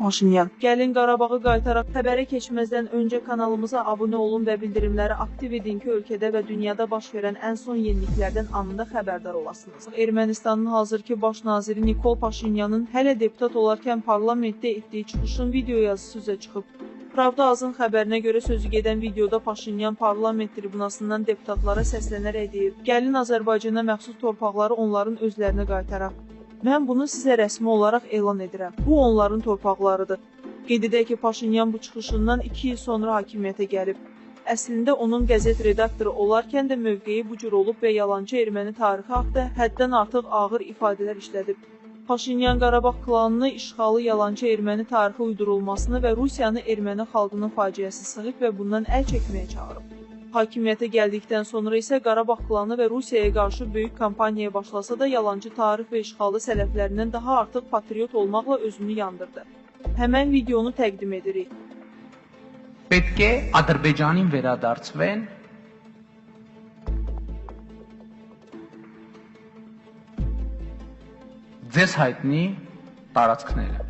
Paşinyan. Gəlin Qarabağı qaytaraq xəbərə keçməzdən öncə kanalımıza abunə olun və bildirimləri aktiv edin ki, ölkədə və dünyada baş verən ən son yeniliklərdən anında xəbərdar olasınız. Ermənistanın hazırki baş naziri Nikol Paşinyanın hələ deputat olarkən parlamentdə etdiyi çıxışın video yazısı üzə çıxıb. Pravda Azın xəbərinə görə sözü gedən videoda Paşinyan parlament tribunasından deputatlara səslənərək deyib: "Gəlin Azərbaycana məxsus torpaqları onların özlərinə qaytaraq. Mən bunu sizə rəsmi olaraq elan edirəm. Bu onların torpaqlarıdır." Qeyd edək ki, Paşinyan bu çıxışından 2 il sonra hakimiyyətə gəlib. Əslində onun qəzet redaktoru olarkən də mövqeyi bu cür olub və yalançı erməni tarixi haqqında həddən artıq ağır ifadələr işlədib. Paşinyan Qarabağ klanını işğalı yalançı erməni tarixi uydurulmasını və Rusiyanı erməni xalqının faciəsi sığıb və bundan əl çəkməyə çağırıb. Hakimiyyətə gəldikdən sonra isə Qarabağ klanı və Rusiyaya qarşı böyük kampaniyaya başlasa da yalançı tarix və işğalı sələflərindən daha artıq patriot olmaqla özünü yandırdı. Həmən videonu təqdim edirik. պետք է Ադրբեջանին վերադարձվեն ձեզ հայտնի տարածքները